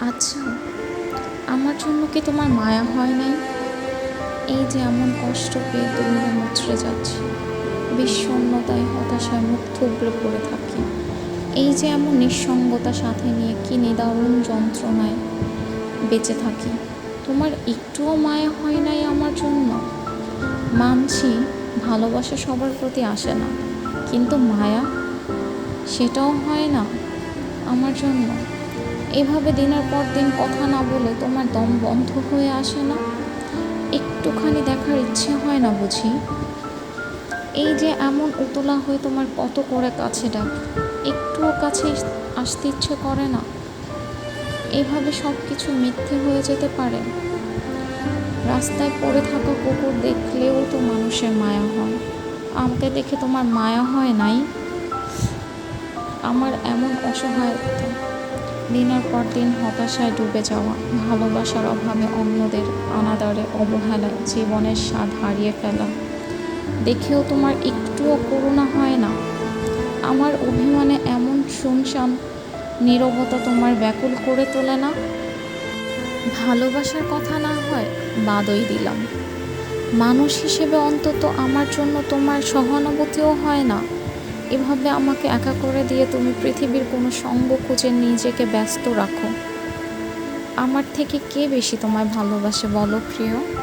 আচ্ছা আমার জন্য কি তোমার মায়া হয় নাই? এই যে এমন কষ্ট পেয়ে তুমি মুচড়ে যাচ্ছি। বিষণ্ণতায় হতাশায় মুখ থুবড়ে পড়ে থাকি। এই যে এমন নিঃসঙ্গতা সাথে নিয়ে কি নিদারুণ যন্ত্রণায় বেঁচে থাকি। তোমার একটুও মায়া হয় নাই আমার জন্য? মানছি, ভালোবাসা সবার প্রতি আসে না। কিন্তু মায়া, সেটাও হয় না আমার জন্য। এভাবে দিনের পর দিন কথা না বলে তোমার দম বন্ধ হয়ে আসে না? একটুখানি দেখার ইচ্ছে হয় না বুঝি? এই যে এমন উতলা হয়ে তোমার কত করে কাছে ডাক, একটুও কাছে আসতে ইচ্ছে করে না। এভাবে সব কিছু মিথ্যে হয়ে যেতে পারে। রাস্তায় পড়ে থাকা কুকুর দেখলেও তো মানুষের মায়া হয়। আমাকে দেখে তোমার মায়া হয় নাই? আমার এমন অসহায়তা। দিনের পর দিন হতাশায় ডুবে যাওয়া, ভালোবাসার অভাবে অন্যদের অনাদরে অবহেলায় জীবনের স্বাদ হারিয়ে ফেলা। দেখেও তোমার একটুও করুণা হয় না। আমার অভিমানে এমন শুনশান, নীরবতা তোমার ব্যাকুল করে তোলে না। ভালোবাসার কথা না হয় বাদই দিলাম। মানুষ হিসেবে অন্তত আমার জন্য তোমার সহানুভূতিও হয় না। এভাবে আমাকে একা করে দিয়ে তুমি পৃথিবীর কোনো সঙ্গ খুঁজে নিজেকে ব্যস্ত রাখো। আমার থেকে কে বেশি তোমায় ভালোবাসে বলো প্রিয়?